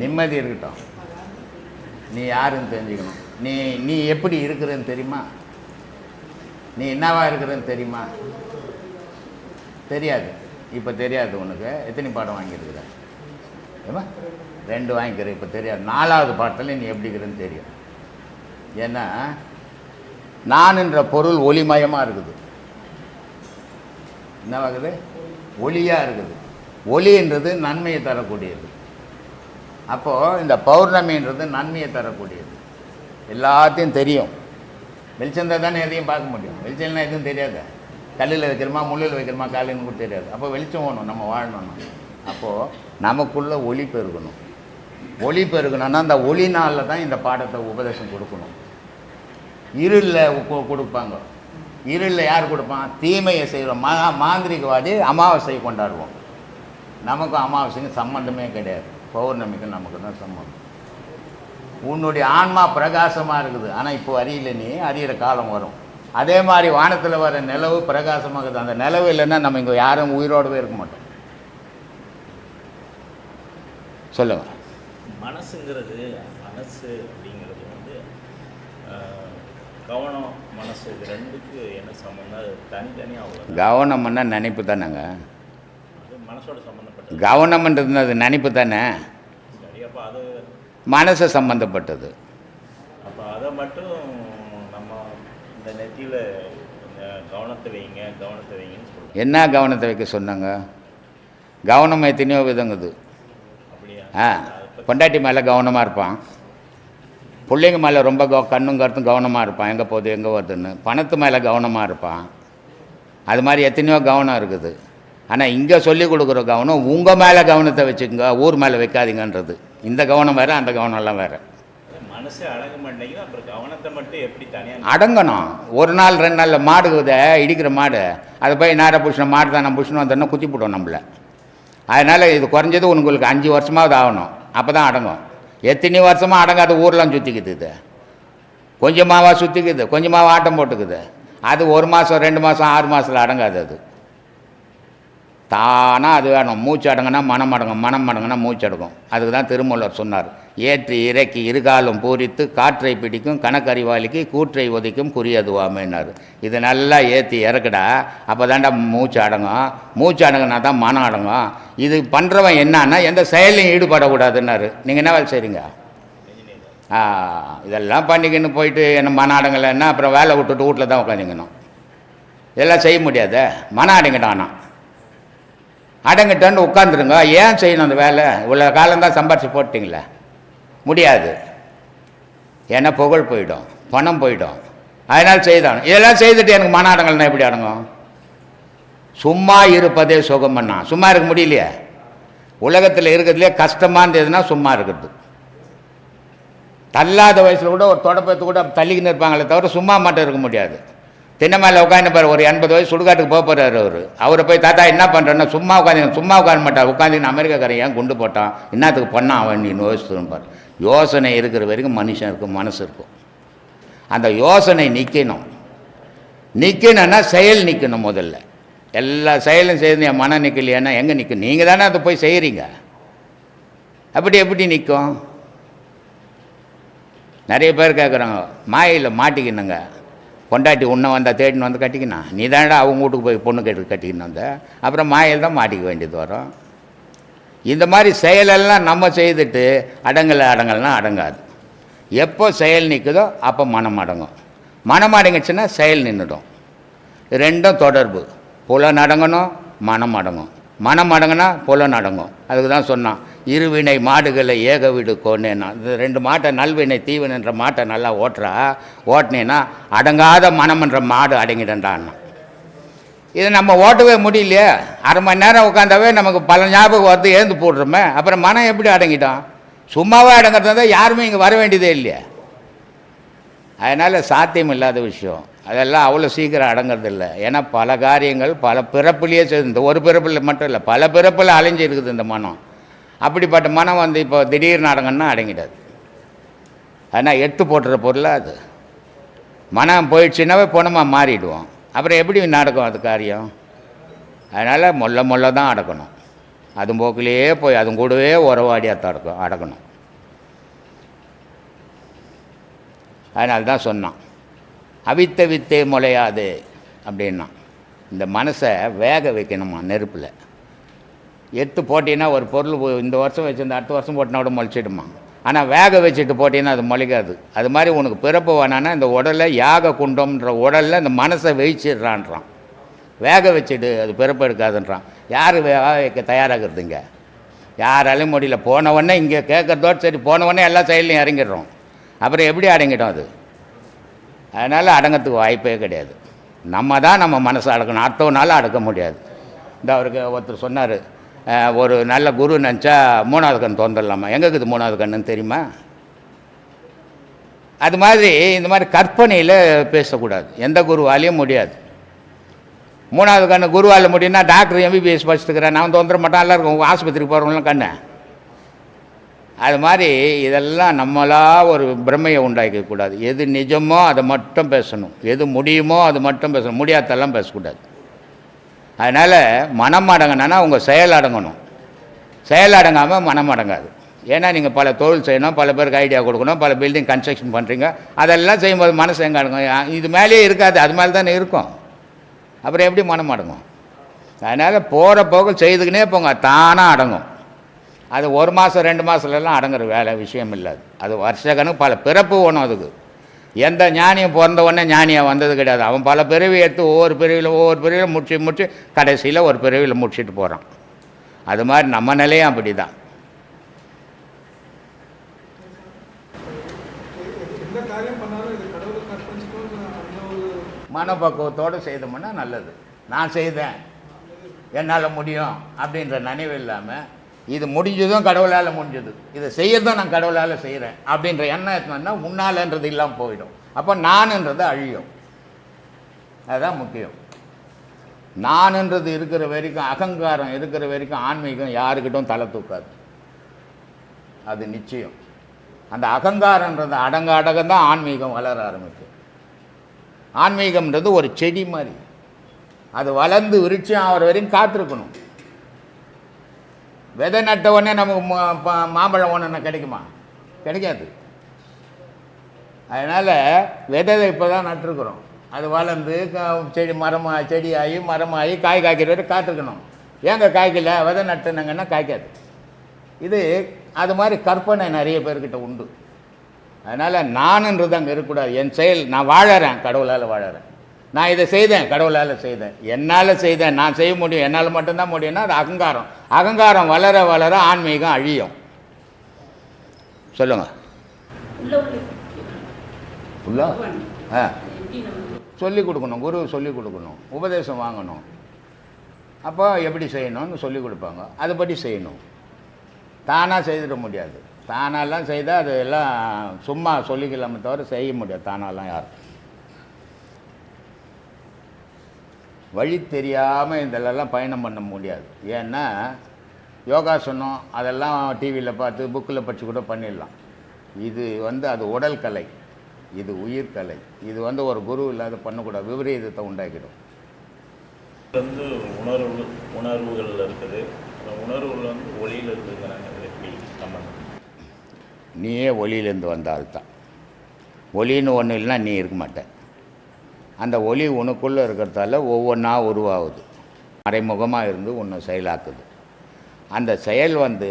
நிம்மதி இருக்கட்டும். நீ யாருன்னு தெரிஞ்சுக்கணும். நீ நீ எப்படி இருக்கிறன்னு தெரியுமா? நீ என்னவா இருக்கிறன்னு தெரியுமா? தெரியாது. இப்போ தெரியாது உனக்கு. எத்தனை பாடம் வாங்கியிருக்கிற? ஏமா ரெண்டு வாங்கிக்கிற இப்போ தெரியாது. நாலாவது பாட்டில் நீ எப்படி இருக்கிறன்னு தெரியும். ஏன்னா நான்ன்ற பொருள் ஒளிமயமாக இருக்குது. என்னவாகுது ஒளியாக இருக்குது. ஒளின்றது நன்மையை தரக்கூடியது. அப்போது இந்த பௌர்ணமின்றது நன்மையை தரக்கூடியது. எல்லாத்தையும் தெரியும். வெளிச்சம் தானே எதையும் பார்க்க முடியும். வெளிச்சம்னா எதுவும் தெரியாது? கல்லில் வைக்கிறோமா முள்ளில் வைக்கிறோமா காலையில் கூட தெரியாது. அப்போ வெளிச்சம் வேணும் நம்ம வாழணும் அப்போது நமக்குள்ளே ஒளி பெருகணும். ஒளி பெருகணும்னா அந்த ஒளி நாளில் தான் இந்த பாடத்தை உபதேசம் கொடுக்கணும். இருளில் கொடுப்பாங்க. இருளில் யார் கொடுப்பான்? தீமையை செய்கிறோம் மா மாந்திரிகவாதி அமாவாசையை கொண்டாடுவோம். நமக்கும் அமாவாசைக்கு சம்மந்தமே கிடையாது. பௌர்ணமிக்கும் நமக்கு தான் சம்மந்தம். உன்னுடைய ஆன்மா பிரகாசமாக இருக்குது. ஆனால் இப்போ அறியல நீ அறியிற காலம் வரும். அதே மாதிரி வானத்தில் வர நிலவு பிரகாசமாக இருக்குது அந்த நிலவு இல்லைன்னா நம்ம இங்கே யாரும் உயிரோடவே இருக்க மாட்டோம். சொல்லுங்கள் மனசுங்கிறது மனசு அப்படிங்கிறது வந்து கவனம் மனசு இது ரெண்டுக்கு என்ன சம்மந்தம்? அது தனித்தனியாக கவனம்னா நினைப்பு தானேங்க. அது மனசோட சம்மந்தப்பட்டது கவனம்ன்றது அது நினைப்பு தானே? மனசு சம்மந்தப்பட்டது அப்போ அதை மட்டும் நம்ம இந்த நெத்தியில் கவனத்தை வைங்க கவனத்தை வைங்கன்னு சொல்கிறோம் என்ன கவனத்தை வைக்க சொன்னாங்க? கவனம் எத்தனையோ விதங்குது. அப்படியா? ஆ பொண்டாட்டி மேலே கவனமாக இருப்பான். பிள்ளைங்க மேலே ரொம்ப கவ கண்ணும் கருத்தும் கவனமாக இருப்பான். எங்கே போகுது எங்கே வருதுன்னு. பணத்து மேலே கவனமாக இருப்பான். அது மாதிரி எத்தனையோ கவனம் இருக்குது. ஆனால் இங்கே சொல்லி கொடுக்குற கவனம் உங்கள் மேலே கவனத்தை வச்சுக்கோங்க ஊர் மேலே வைக்காதீங்கன்றது. இந்த கவனம் வேறு அந்த கவனம்லாம் வேறு. மனசே அடங்க மாட்டேங்குது அப்புறம் கவனத்தை மட்டும் எப்படி தனியாக அடங்கணும். ஒரு நாள் ரெண்டு நாளில் மாடு இடிக்கிற மாடு. அதை போய் நேராக புஷ்ண மாடு தான் நம்ம புஷ்ணு வந்தோன்னா குத்தி போடும் நம்மள. அதனால் இது குறைஞ்சது உங்களுக்கு அஞ்சு வருஷமாவது ஆகணும். அப்போ தான் அடங்கும். எத்தனை வருஷமாக அடங்காத ஊர்லாம் சுற்றிக்குது இது. கொஞ்சமாவா சுற்றிக்குது கொஞ்சமாவா ஆட்டம் போட்டுக்குது. அது ஒரு மாதம் ரெண்டு மாதம் ஆறு மாதத்தில் அடங்காது அது. தானாக அது வேணும். மூச்சு அடங்கினா மனம் அடங்கும் மனம் அடங்கினா மூச்சு அடங்கும். அதுக்கு தான் திருமூலர் சொன்னார். ஏற்றி இறக்கி இருகாலும் பூரித்து காற்றை பிடிக்கும் கணக்கறிவாளிக்கு கூற்றை உதைக்கும் குறியதுவாமேனார் இது நல்லா ஏற்றி இறக்குடா அப்போ தாண்டா மூச்சு அடங்கும். மூச்சு அடங்கினா தான் மனம் அடங்கும். இது பண்ணுறவன் என்னன்னா எந்த செயலையும் ஈடுபடக்கூடாதுன்னாரு. நீங்கள் என்ன வேலை செய்றீங்க? ஆ, இதெல்லாம் பண்ணிக்கின்னு போயிட்டு என்ன மன அடங்கலைன்னா அப்புறம் வேலை விட்டுட்டு வீட்டில் தான் உட்காந்துக்கணும். இதெல்லாம் செய்ய முடியாதே? மன அடங்கிட்டானா? அடங்கிட்டோன்னு உட்காந்துருங்க ஏன் செய்யணும் அந்த வேலை? இவ்வளோ காலம்தான் சம்பாரிச்சு போட்டிங்களே. முடியாது. ஏன்னா புகழ் போயிடும் பணம் போயிடும். அதனால் செய்தான் இதெல்லாம் செய்துட்டு எனக்கு மன அடங்கல்னா எப்படி அடங்கும்? சும்மா இருப்பதே சுகம்னா. சும்மா இருக்க முடியலையே. உலகத்தில் இருக்கிறதுலே கஷ்டமானது சும்மா இருக்கிறது. தள்ளாத வயசில் கூட ஒரு தொடப்பத்தை கூட தள்ளிக்கின்னு இருப்பாங்களே தவிர சும்மா மட்டும் இருக்க முடியாது. தென்னமலை உட்காந்துப்பார் ஒரு எண்பது வயசு சுடுகாட்டுக்கு போக போகிறாரு அவர். அவரை போய் தாத்தா என்ன பண்ணுறேன்னா சும்மா உட்காந்து சும்மா உட்கார மாட்டார் உட்காந்து அமெரிக்காக்காரன் ஏன் குண்டு போட்டான்? என்னத்துக்கு பண்ணான் அவன்? நீ யோசிச்சுப்பார் யோசனை இருக்கிற வரைக்கும் மனுஷன் இருக்கும் மனசு இருக்கும். அந்த யோசனை நிற்கணும் நிற்கணும்னா செயல் நிற்கணும் முதல்ல. எல்லா செயலும் செய்து என் மனம் நிற்கலையானா எங்கே நிற்கும் நீங்கள் தானே அதை போய் செய்கிறீங்க அப்படி எப்படி நிற்கும் நிறைய பேர் கேட்குறாங்க மாயில் மாட்டிக்கணுங்க. பொண்டாட்டி உன்னை வந்தால் தேடின்னு வந்து கட்டிக்கினா? நீ தானடா அவங்க வீட்டுக்கு போய் பொண்ணு கேட்டு கட்டிக்கின்னு வந்த? அப்புறம் மாயில் தான் மாட்டிக்க வேண்டியது வரும். இந்த மாதிரி செயலெல்லாம் நம்ம செய்துட்டு அடங்கலை அடங்கலைன்னா அடங்காது. எப்போ செயல் நிற்குதோ அப்போ மனம் அடங்கும். மனம் அடங்கிச்சுன்னா செயல் நின்றுடும் ரெண்டும் தொடர்பு. புலன் அடங்கணும் மனம் அடங்கும். மனம் அடங்கினா புலன் அடங்கும். அதுக்கு தான் சொன்னான். இருவினை மாடுகளை ஏக வீடு கோனேன்னா இந்த ரெண்டு மாட்டை நல்வினை தீவினைன்ற மாட்டை நல்லா ஓட்டுறா. ஓட்டினேன்னா அடங்காத மனம்ன்ற மாடு அடங்கிடண்டான்னா. இதை நம்ம ஓட்டவே முடியலையே. அரை மணி நேரம் உட்காந்தாவே நமக்கு பல ஞாபகம் வந்து எழுந்து போடுறோமே அப்புறம் மனம் எப்படி அடங்கிட்டோம் சும்மாவே அடங்கிறது தான் யாருமே இங்கே வர வேண்டியதே இல்லையே. அதனால் சாத்தியம் இல்லாத விஷயம். அதெல்லாம் அவ்வளோ சீக்கிரம் அடங்கிறது இல்லை ஏன்னா பல காரியங்கள் பல பிறப்புலேயே சேர்ந்து இந்த ஒரு பிறப்பில் மட்டும் இல்லை பல பிறப்பில் அலைஞ்சு இருக்குது இந்த மனம். அப்படிப்பட்ட மனம் வந்து இப்போ திடீர்னு அடங்கன்னா அடங்கிடாது. ஆனால் எடுத்து போட்டுற பொருளாக அது. மனம் போயிடுச்சுன்னாவே பொணமாக மாறிடுவோம். அப்புறம் எப்படி நடக்கும் அது காரியம்? அதனால் மொல்ல மொல்ல தான் அடக்கணும். அது போக்கிலேயே போய் அதுவும் கூடவே உறவாடியாக இருக்கும் அடக்கணும். அதனால தான் சொன்னான். அவித்த வித்தே முளையாது அப்படின்னா இந்த மனசை வேக வைக்கணுமா நெருப்பில்? எடுத்து போட்டீங்கன்னா ஒரு பொருள் இந்த வருஷம் வச்சுருந்த அடுத்த வருஷம் போட்டினா கூட முளைச்சிடுமா ஆனால் வேக வச்சுட்டு போட்டீங்கன்னா அது முளைக்காது அது மாதிரி உனக்கு பிறப்பு வேணான்னா இந்த உடலை யாக குண்டம்ன்ற உடலில் இந்த மனசை வெயிச்சிடுறான்றான். வேக வச்சுட்டு அது பிறப்பு எடுக்காதுன்றான். யார் வேக வைக்க தயாராகிறதுங்க? யாராலையும் முடியல போன உடனே இங்கே கேட்குறதோடு சரி போனவொடனே எல்லா செயல்லையும் இறங்கிடுறோம். அப்புறம் எப்படி அடங்கிட்டோம் அது? அதனால் அடங்கத்துக்கு வாய்ப்பே கிடையாது. நம்ம தான் நம்ம மனசை அடக்கணும். அடுத்தவனால அடக்க முடியாது. இந்த அவருக்கு ஒருத்தர் சொன்னார் ஒரு நல்ல குரு நினச்சா மூணாவது கண் தோன்றலாமா எங்கே இருக்குது மூணாவது கண்ணுன்னு தெரியுமா? அது மாதிரி இந்த மாதிரி கற்பனையில் பேசக்கூடாது. எந்த குருவாலையும் முடியாது. மூணாவது கண்ணு குருவால் முடியும்னா டாக்டர் எம்பிபிஎஸ் படிச்சுட்டுக்கிறேன் நான் தோன்ற மாட்டேன் எல்லாருக்கும் ஆஸ்பத்திரிக்கு போகிறவங்களாம் கண்ணு. அது மாதிரி இதெல்லாம் நம்மளா ஒரு பிரமையை உண்டாக்க கூடாது எது நிஜமோ அதை மட்டும் பேசணும். எது முடியுமோ அது மட்டும் பேசணும். முடியாதெல்லாம் பேசக்கூடாது. அதனால் மனம் அடங்கினா உங்கள் செயல் அடங்கணும். செயல் அடங்காமல் மனம் அடங்காது. ஏன்னா நீங்கள் பல தொழில் செய்யணும் பல பேருக்கு ஐடியா கொடுக்கணும் பல பில்டிங் கன்ஸ்ட்ரக்ஷன் பண்ணுறீங்க அதெல்லாம் செய்யும்போது மனசு எங்கே அடங்கும்? இது மேலேயே இருக்காது அது மேலே தானே இருக்கும். அப்புறம் எப்படி மனம் அடங்கும்? அதனால் போகிற போக செய்துக்கினே போங்க தானாக அடங்கும். அது ஒரு மாதம் ரெண்டு மாதத்துலலாம் அடங்குற வேலை விஷயம் இல்லை அது. அது வருஷ கணக்கு பல பிறப்பு ஒன்றும் அதுக்கு. எந்த ஞானியும் பிறந்த உடனே ஞானியாக வந்தது கிடையாது. அவன் பல பிறவி எடுத்து ஒவ்வொரு பிறவியில் ஒவ்வொரு பிறவியில் முடிச்சு முடிச்சு கடைசியில் ஒரு பிறவியில் முடிச்சிட்டு போகிறான் அது மாதிரி நம்ம நிலையும் அப்படி தான் மனப்பக்குவத்தோடு செய்தோம்னா நல்லது. நான் செய்தேன். என்னால் முடியும் அப்படின்ற நினைவு இல்லாமல் இது முடிஞ்சதும் கடவுளால் முடிஞ்சது. இதை செய்யறதும் நான் கடவுளால் செய்கிறேன் அப்படின்ற எண்ணம் எத்தனா உன்னாலன்றது இல்லாமல் போயிடும். அப்போ நானுன்றது அழியும். அதுதான் முக்கியம். நானுன்றது இருக்கிற வரைக்கும் அகங்காரம் இருக்கிற வரைக்கும் ஆன்மீகம் யாருக்கிட்டும் தலை தூக்காது. அது நிச்சயம். அந்த அகங்காரன்றது அடங்க அடங்க தான் ஆன்மீகம் வளர ஆரம்பிக்கும் ஆன்மீகம்ன்றது ஒரு செடி மாதிரி. அது வளர்ந்து விருட்சம் ஆகிற வரையும் காத்திருக்கணும். விதை நட்ட உடனே நமக்கு மா- மாம்பழம் ஒன்று கிடைக்குமா? கிடைக்காது. அதனால் விதை இப்போ தான் நட்டுருக்குறோம். அது வளர்ந்து க- செடி மரமாக செடியாகி மரமாகி காய் காய்க்கிற வரைக்கும் காத்திருக்கணும். ஏங்க காய்க்கல? விதை நட்டுனாங்கன்னா காய்க்காது. இது அது மாதிரி கற்பனை நிறைய பேர்கிட்ட உண்டு. அதனால் நானுன்றது அங்கே இருக்கக்கூடாது. என் செயல் நான் வாழறேன் கடவுளால் வாழறேன். நான் இதை செய்தேன் கடவுளால் செய்தேன். என்னால் செய்தேன் நான் செய்ய முடியும் என்னால் மட்டும்தான் முடியும்னா அது அகங்காரம். அகங்காரம் வளர வளர ஆன்மீகம் அழியும். சொல்லுங்கள் உள்ள? ஆ. சொல்லிக் கொடுக்கணும் குரு சொல்லிக் கொடுக்கணும் உபதேசம் வாங்கணும். அப்போ எப்படி செய்யணும்னு சொல்லிக் கொடுப்பாங்க. அதுபடி செய்யணும். தானாக செய்திட முடியாது. தானாலாம் செய்தால் அது எல்லாம் சும்மா சொல்லிக்கலாமே தவிர செய்ய முடியாது. தானாலாம் யாரும். வழி தெரியாமல் இதெல்லாம் பயணம் பண்ண முடியாது. ஏன்னா யோகாசனம் அதெல்லாம் டிவியில் பார்த்து புக்கில் படித்து கூட பண்ணிடலாம். இது வந்து அது உடல் கலை. இது உயிர் கலை. இது வந்து ஒரு குரு இல்லாத பண்ணக்கூடாது. விபரீதத்தை உண்டாக்கிடும். வந்து உணர்வு உணர்வுகள் இருக்குது. உணர்வுகள் வந்து ஒளியில் இருக்குங்கிறாங்க அது எப்படி சம்பந்தம்? நீயே ஒளியிலேருந்து வந்த ஆள் தான் ஒளின்னு ஒன்று இல்லைன்னா நீ இருக்க மாட்ட. அந்த ஒளி உனக்குள்ளே இருக்கிறதால ஒவ்வொன்றா உருவாகுது. மறைமுகமாக இருந்து உன்னை செயலாக்குது. அந்த செயல் வந்து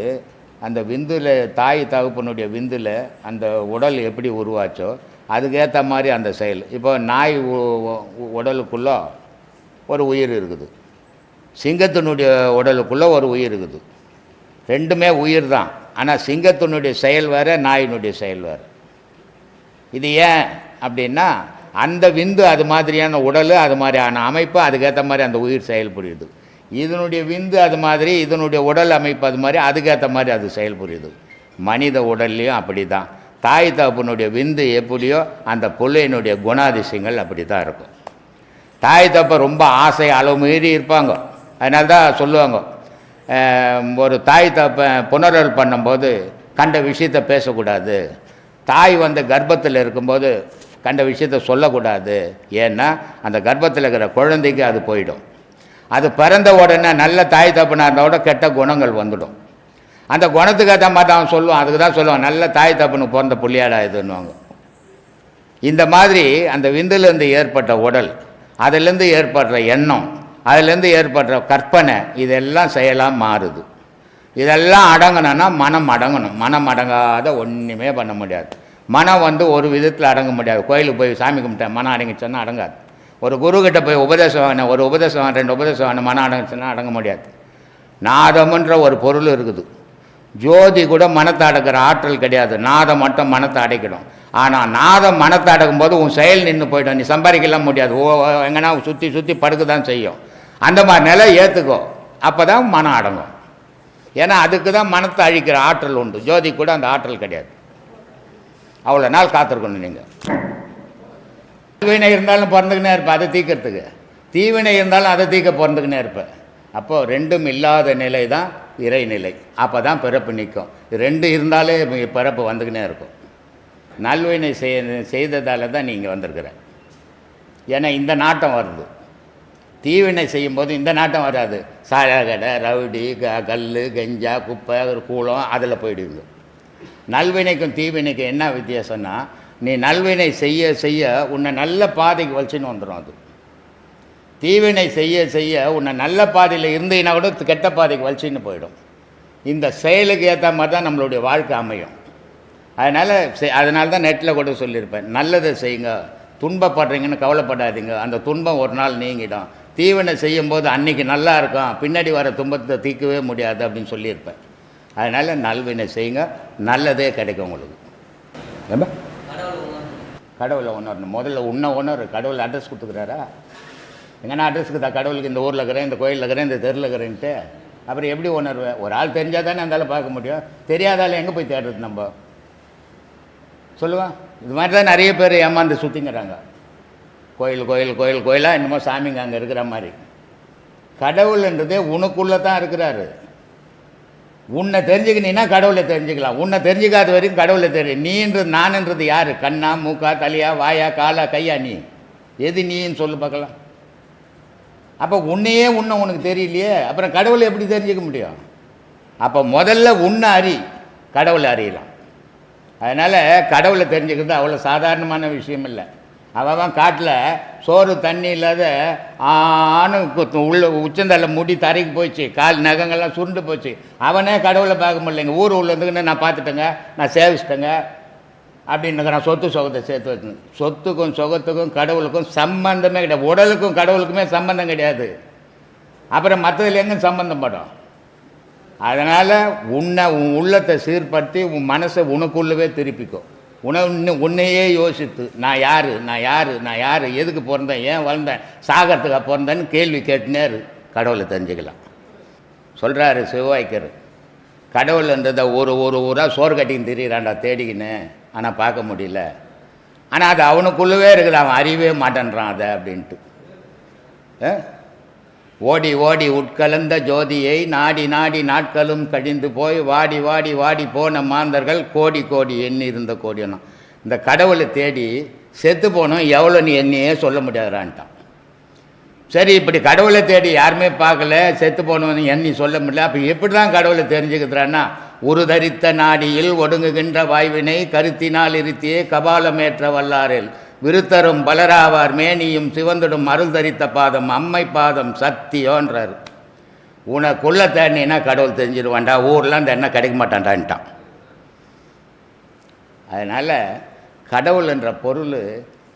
அந்த விந்தில் தாய் தகப்பனுடைய விந்தில் அந்த உடல் எப்படி உருவாச்சோ அதுக்கேற்ற மாதிரி அந்த செயல். இப்போ நாய் உடலுக்குள்ளே ஒரு உயிர் இருக்குது. சிங்கத்தினுடைய உடலுக்குள்ளே ஒரு உயிர் இருக்குது. ரெண்டுமே உயிர் தான். ஆனால் சிங்கத்தினுடைய செயல் வேறு நாயினுடைய செயல் வேறு. இது ஏன் அப்படின்னா அந்த விந்து அது மாதிரியான உடல் அது மாதிரியான அமைப்பு அதுக்கேற்ற மாதிரி அந்த உயிர் செயல்புரியுது. இதனுடைய விந்து அது மாதிரி இதனுடைய உடல் அமைப்பு அது மாதிரி அதுக்கேற்ற மாதிரி அது செயல்புரியுது. மனித உடல்லையும் அப்படி தான் தாய் தகப்பனுடைய விந்து எப்படியோ அந்த பிள்ளையினுடைய குணாதிசயங்கள் அப்படி தான் இருக்கும். தாய் தப்பை ரொம்ப ஆசை அளவு மீறி இருப்பாங்க. அதனால தான் சொல்லுவாங்க ஒரு தாய் தப்பை புனரல் பண்ணும்போது கண்ட விஷயத்தை பேசக்கூடாது. தாய் வந்து கர்ப்பத்தில் இருக்கும்போது கண்ட விஷயத்தை சொல்லக்கூடாது. ஏன்னா அந்த கர்ப்பத்தில் இருக்கிற குழந்தைக்கு அது போயிடும். அது பிறந்த உடனே நல்ல தாய் தப்புனா இருந்தால் கெட்ட குணங்கள் வந்துடும். அந்த குணத்துக்கு ஏற்ற மாதிரி அவன் சொல்லுவான். அதுக்கு தான் சொல்லுவான். நல்ல தாய் தப்புன்னு பிறந்த புள்ளியாடா இதுன்னுவாங்க. இந்த மாதிரி அந்த விந்துலேருந்து ஏற்பட்ட உடல் அதிலேருந்து ஏற்படுற எண்ணம் அதிலேருந்து ஏற்படுற கற்பனை இதெல்லாம் செயலாக மாறுது. இதெல்லாம் அடங்கணும்னா மனம் அடங்கணும். மனம் அடங்காத ஒன்றுமே பண்ண முடியாது. மனம் வந்து ஒரு விதத்தில் அடங்க முடியாது. கோயிலுக்கு போய் சாமி கும்பிட்டேன் மனம் அடங்கிச்சோன்னா அடங்காது. ஒரு குருக்கிட்ட போய் உபதேசம் வாங்கினேன் ஒரு உபதேசம் ரெண்டு உபதேசம் வாங்கினேன் மனம் அடங்குச்சுன்னா அடங்க முடியாது. நாதம்ன்ற ஒரு பொருள் இருக்குது. ஜோதி கூட மனத்தை அடக்கிற ஆற்றல் கிடையாது. நாதம் மட்டும் மனத்தை அடைக்கணும். ஆனால் நாதம் மனத்தை அடக்கும் போது உன் செயல் நின்று போய்டும். நீ சம்பாதிக்கலாம் முடியாது. ஓ ஓ, எங்கன்னா சுற்றி சுற்றி படுக்க தான் செய்யும். அந்த மாதிரி நிலை ஏற்றுக்கோ அப்போ தான் மனம் அடங்கும். ஏன்னா அதுக்கு தான் மனத்தை அழிக்கிற ஆற்றல் உண்டு. ஜோதி கூட அந்த ஆற்றல் கிடையாது. அவ்வளோ நாள் காத்திருக்கணும் நீங்கள் தீவினை இருந்தாலும் பிறந்துக்கினே இருப்பேன் அதை தீக்கிறதுக்கு. தீவினை இருந்தாலும் அதை தீக்க பிறந்துக்கினே இருப்பேன் அப்போது ரெண்டும் இல்லாத நிலை தான் இறைநிலை. அப்போ தான் பிறப்பு நிற்கும் ரெண்டு இருந்தாலே பிறப்பு வந்துக்கினே இருக்கும். நல்வினை செய் செய்ததால தான் நீங்கள் வந்திருக்கிற. ஏன்னா இந்த நாட்டம் வருது. தீவினை செய்யும்போது இந்த நாட்டம் வராது. சாயா கடை ரவுடி க கல் கெஞ்சா குப்பை கூளம் அதில் போயிடுவீங்க. நல்வினைக்கும் தீவினைக்கும் என்ன வித்தியாசம்னா நீ நல்வினை செய்ய செய்ய உன்னை நல்ல பாதைக்கு வச்சுன்னு வந்துடும் அது. தீவினை செய்ய செய்ய உன்னை நல்ல பாதையில் இருந்தீங்கன்னா கூட கெட்ட பாதைக்கு வலிச்சின்னு போயிடும். இந்த செயலுக்கு ஏற்ற மாதிரி தான் நம்மளுடைய வாழ்க்கை அமையும். அதனால் அதனால தான் நெட்டில் கூட சொல்லியிருப்பேன் நல்லதை செய்யுங்க துன்பப்படுறீங்கன்னு கவலைப்படாதீங்க அந்த துன்பம் ஒரு நாள் நீங்கிடும். தீவினை செய்யும்போது அன்றைக்கி நல்லா இருக்கும் பின்னாடி வர துன்பத்தை தீர்க்கவே முடியாது அப்படின்னு சொல்லியிருப்பேன். அதனால் நல்வினை செய்யுங்க. நல்லதே கிடைக்கும் உங்களுக்கு. ரொம்ப கடவுளை உணரணும். முதல்ல உன்ன உணரு. கடவுள் அட்ரஸ் கொடுத்துக்கிறாரா? எங்கன்னா அட்ரஸ்க்கு தான் கடவுளுக்கு இந்த ஊரில் இருக்கிறேன் இந்த கோயிலில் இருக்கிறேன் இந்த தெருவில் இருக்கிறேன்ட்டு. அப்புறம் எப்படி உணர்வேன் ஒரு ஆள் தெரிஞ்சால் தானே அந்த பார்க்க முடியும். தெரியாதால எங்கே போய் தேடுறது நம்ம? சொல்லுவேன் இது மாதிரி தான் நிறைய பேர் ஏமாந்து சுற்றிங்கிறாங்க கோயில் கோயில் கோயில் கோயிலாக என்னமோ சாமிங்க அங்கே இருக்கிற மாதிரி. கடவுள்ன்றதே உனக்குள்ளே தான் இருக்கிறாரு. உன்னை தெரிஞ்சுக்கினீன்னா கடவுளை தெரிஞ்சுக்கலாம். உன்னை தெரிஞ்சுக்காத வரைக்கும் கடவுளை தெரியும் நீன்றது நான்ன்றது யார்? கண்ணா மூக்கா தலையா வாயா காலா கையா நீ? எது நீன்னு சொல்லு பார்க்கலாம். அப்போ உன்னையே உன்னை உனக்கு தெரியலையே. அப்புறம் கடவுளை எப்படி தெரிஞ்சுக்க முடியும்? அப்போ முதல்ல உன்னை அறி கடவுளை அறியலாம். அதனால் கடவுளை தெரிஞ்சுக்கிறது அவ்வளோ சாதாரணமான விஷயம் இல்லை. அவன் காட்டில் சோறு தண்ணி இல்லாத ஆணு குத்து உள்ள உச்சந்தலை முடி தரைக்கு போச்சு. கால் நகங்கள்லாம் சுருண்டு போச்சு. அவனே கடவுளை பார்க்க முடியலைங்க. ஊர் உள்ள இருந்துக்கின்னு நான் பார்த்துட்டேங்க. நான் சேவிச்சிட்டேங்க. அப்படின்னு நான் சொத்து சுகத்தை சேர்த்து வச்சேன் சொத்துக்கும் சுகத்துக்கும் கடவுளுக்கும் சம்பந்தமே கிடையாது. உடலுக்கும் கடவுளுக்குமே சம்பந்தம் கிடையாது. அப்புறம் மற்றதுல எங்கே சம்பந்தம் படும்? அதனால் உன்னை உன் உள்ளத்தை சீர்படுத்தி உன் மனசை உனக்குள்ளவே திருப்பிக்கும். உணவு உன்னை- உன்னையே யோசித்து நான் யார்? நான் யார்? நான் யார்? எதுக்கு பிறந்தேன்? ஏன் வளர்ந்தேன்? சாகரத்துக்காக பிறந்தேன்னு கேள்வி கேட்டுனே கடவுளை தெரிஞ்சுக்கலாம். சொல்கிறாரு சிவாய்க்கர். கடவுள்ன்றதை ஒரு ஒரு ஊராக சோறு கட்டின்னு தெரியிறான்டா தேடிக்கின்னு. ஆனால் பார்க்க முடியல. ஆனால் அது அவனுக்குள்ளவே இருக்குது அவன் அறியவே மாட்டேன்றான் அதை அப்படின்ட்டு. ஆ? ஓடி ஓடி உட்கலந்த ஜோதியை நாடி நாடி நாட்களும் கழிந்து போய் வாடி வாடி வாடி போன மாந்தர்கள் கோடி கோடி எண்ணி இருந்த கோடியனும் இந்த கடவுளை தேடி செத்து போனோம் எவ்வளோ நீ எண்ணியே சொல்ல முடியாதான்ட்டான் சரி இப்படி கடவுளை தேடி யாருமே பார்க்கல செத்து போனவன் எண்ணி சொல்ல முடியல. அப்போ எப்படி தான் கடவுளை தெரிஞ்சுக்கிறான்னா உருதரித்த நாடியில் ஒடுங்குகின்ற வாய்வினை கருத்தினால் இருத்தியே கபாலமேற்ற வல்லாரில். விருத்தரும் பலராவார். மேனியும் சிவந்துடும் அருள் தரித்த பாதம் அம்மை பாதம் சத்தியோன்றார். உனக்குள்ள தண்ணினா கடவுள் தெரிஞ்சிருவான்டா? ஊர்லாம் இந்த எண்ணெய் கிடைக்க மாட்டான்டான்ட்டான். அதனால் கடவுள் என்ற பொருள்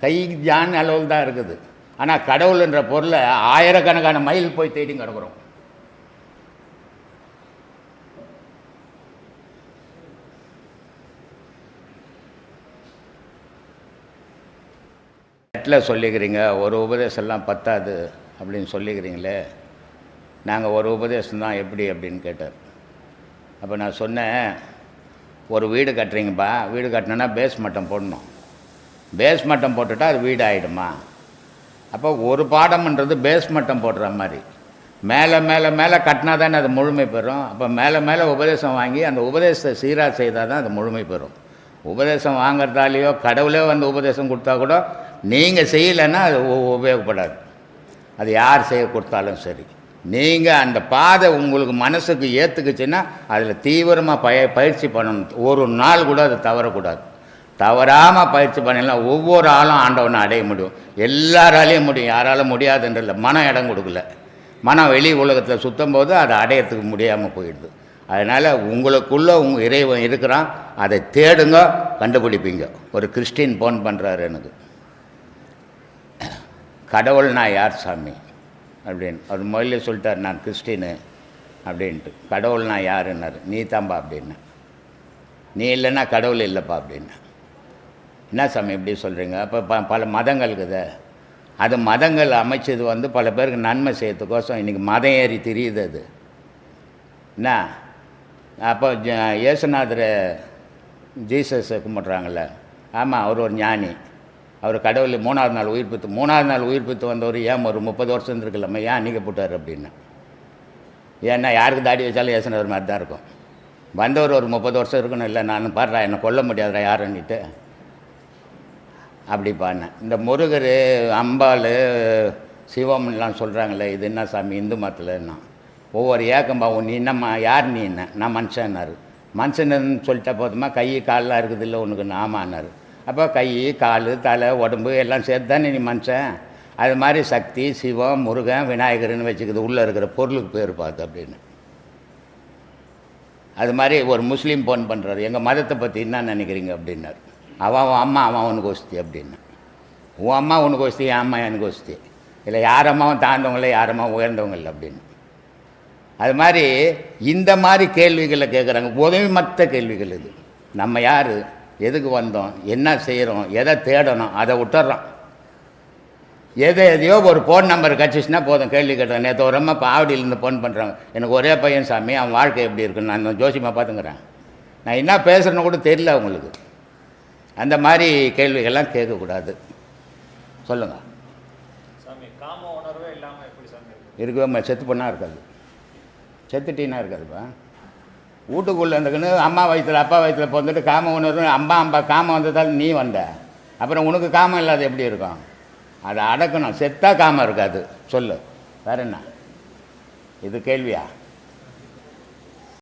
கை ஜான் அளவில் தான் இருக்குது. ஆனால் கடவுள் என்ற பொருளை ஆயிரக்கணக்கான மைல் போய் தேடி கிடக்குறோம் இடத்துல சொல்லிக்கிறீங்க ஒரு உபதேசம்லாம் பத்தாது அப்படின்னு சொல்லிக்கிறீங்களே நாங்கள் ஒரு உபதேசம் தான் எப்படி அப்படின்னு கேட்டார். அப்போ நான் சொன்னேன் ஒரு வீடு கட்டுறீங்கப்பா வீடு கட்டினோன்னா பேஸ் மட்டம் போடணும். பேஸ் மட்டம் போட்டுட்டா அது வீடு ஆகிடுமா அப்போ ஒரு பாடம்ன்றது பேஸ் மட்டம் போடுற மாதிரி. மேலே மேலே மேலே கட்டினா தானே அது முழுமை பெறும். அப்போ மேலே மேலே உபதேசம் வாங்கி அந்த உபதேசத்தை சீராக செய்தால் தான் அது முழுமை பெறும். உபதேசம் வாங்கிறதாலேயோ கடவுளே வந்து உபதேசம் கொடுத்தா கூட நீங்கள் செய்யலைன்னா அது உ- உபயோகப்படாது. அது யார் செய்ய கொடுத்தாலும் சரி. நீங்கள் அந்த பாதை உங்களுக்கு மனசுக்கு ஏற்றுக்குச்சுன்னா அதில் தீவிரமாக பய பயிற்சி பண்ணணும். ஒரு நாள் கூட அது தவறக்கூடாது. தவறாமல் பயிற்சி பண்ணலாம் ஒவ்வொரு ஆளும் ஆண்டவனை அடைய முடியும். எல்லாராலையும் முடியும். யாராலும் முடியாதுன்றதில்ல. மனம் இடம் கொடுக்கல. மனம் வெளி உலகத்தில் சுற்றும் போது அதை அடையறதுக்கு முடியாமல் போயிடுது. அதனால் உங்களுக்குள்ளே உங்கள் இறைவன் இருக்கிறான். அதை தேடுங்க கண்டுபிடிப்பீங்க. ஒரு கிறிஸ்டின் ஃபோன் பண்ணுறாரு எனக்கு. கடவுள் நான் யார் சாமி? அப்படின்னு. அவர் முதல்ல சொல்லிட்டார் நான் கிறிஸ்டினு. அப்படின்ட்டு. கடவுள் நான் யாருன்னார்? நீ தான்பா அப்படின்னு. நீ இல்லைன்னா கடவுள் இல்லைப்பா அப்படின்னு. என்ன சாமி இப்படி சொல்கிறீங்க அப்போ ப பல மதங்கள் இருக்குது. அது மதங்கள் அமைச்சது வந்து பல பேருக்கு நன்மை செய்யறதுக்கோசம் இன்றைக்கி மதம் ஏறி தெரியுது அது. என்ன? அப்போ ஜ ஜீசஸை கும்பிட்றாங்கல்ல. ஆமாம் அவர் ஒரு ஞானி. அவர் கடவுள் மூணாவது நாள் உயிர்ப்பித்து மூணாவது நாள் உயிர்ப்பித்து வந்தவர் ஏன் ஒரு முப்பது வருஷம் இருந்திருக்கலாமா ஏன் அன்றைக்கி போட்டார் அப்படின்னு. ஏன்னா யாருக்கு தாடி வச்சாலும் ஏசுநாதர் மாதிரி தான் இருக்கும். வந்தவர் ஒரு முப்பது வருஷம் இருக்கணும் இல்லை நான் பாடுறா என்னை கொல்ல முடியாதுடா யாருன்னுட்டு. அப்படி பாடினேன். இந்த முருகர் அம்பாள் சிவம்லாம் சொல்கிறாங்களே இது என்ன சாமி இந்து மதத்தில்னா ஒவ்வொரு ஏக்கம்பா நீ என்னம்மா யார் நீ என்ன? நான் மனுஷன்னாரு. மனுஷன்னு சொல்லிட்டா போதுமா? கை காலெலாம் இருக்குது இல்லை உனக்கு? ஆமான்னாரு. அப்போ கை கால் தலை உடம்பு எல்லாம் சேர்த்து தானே நீ மனுஷன்? அது மாதிரி சக்தி சிவம் முருகன் விநாயகர்னு வச்சுக்கிது. உள்ளே இருக்கிற பொருளுக்கு பேர் பார்த்து அப்படின்னு. அது மாதிரி ஒரு முஸ்லீம் ஃபோன் பண்ணுறாரு எங்கள் மதத்தை பற்றி என்ன நினைக்கிறீங்க அப்படின்னாரு. அவன் அவன் அம்மா அவன் உனக்கு ஒஸ்தி அப்படின்னு. உன் அம்மா உனக்கு ஒஸ்தி என் அம்மா எனக்கு ஒஸ்தி. இல்லை யார் அம்மாவும் தாழ்ந்தவங்கள யார் அம்மா உயர்ந்தவங்க இல்லை அப்படின்னு. அது மாதிரி இந்த மாதிரி கேள்விகளை கேட்குறாங்க உதவி மற்ற கேள்விகள் இது. நம்ம யார்? எதுக்கு வந்தோம்? என்ன செய்கிறோம் எதை தேடணும்? அதை விட்டுறோம். எதை எதையோ ஒரு ஃபோன் நம்பர் கிடச்சிச்சுன்னா போதும். கேள்வி கேட்டேன் நேற்று ஒரு அம்மா இப்போ ஆவடியிலேருந்து ஃபோன் பண்ணுறாங்க எனக்கு ஒரே பையன் சாமி அவன் வாழ்க்கை எப்படி இருக்குன்னு நான் ஜோசியமாக பார்த்துங்கிறேன் நான் என்ன பேசுகிறேன்னு கூட தெரியல அவங்களுக்கு. அந்த மாதிரி கேள்விகள்லாம் கேட்கக்கூடாது. சொல்லுங்கள் இருக்கவே செத்து பண்ணால் இருக்காது. செத்துட்டீனா இருக்காதுப்பா. வீட்டுக்குள்ளே இருந்துக்குன்னு அம்மா வயிற்றுல அப்பா வயிற்றுல பிறந்துட்டு காம ஒன்று அம்மா அம்பா காமம் வந்ததால் நீ வந்த. அப்புறம் உனக்கு காமம் இல்லாத எப்படி இருக்கும்? அதை அடக்கணும். செத்தா காமம் இருக்காது. சொல்லு. வேற என்ன? இது கேள்வியா?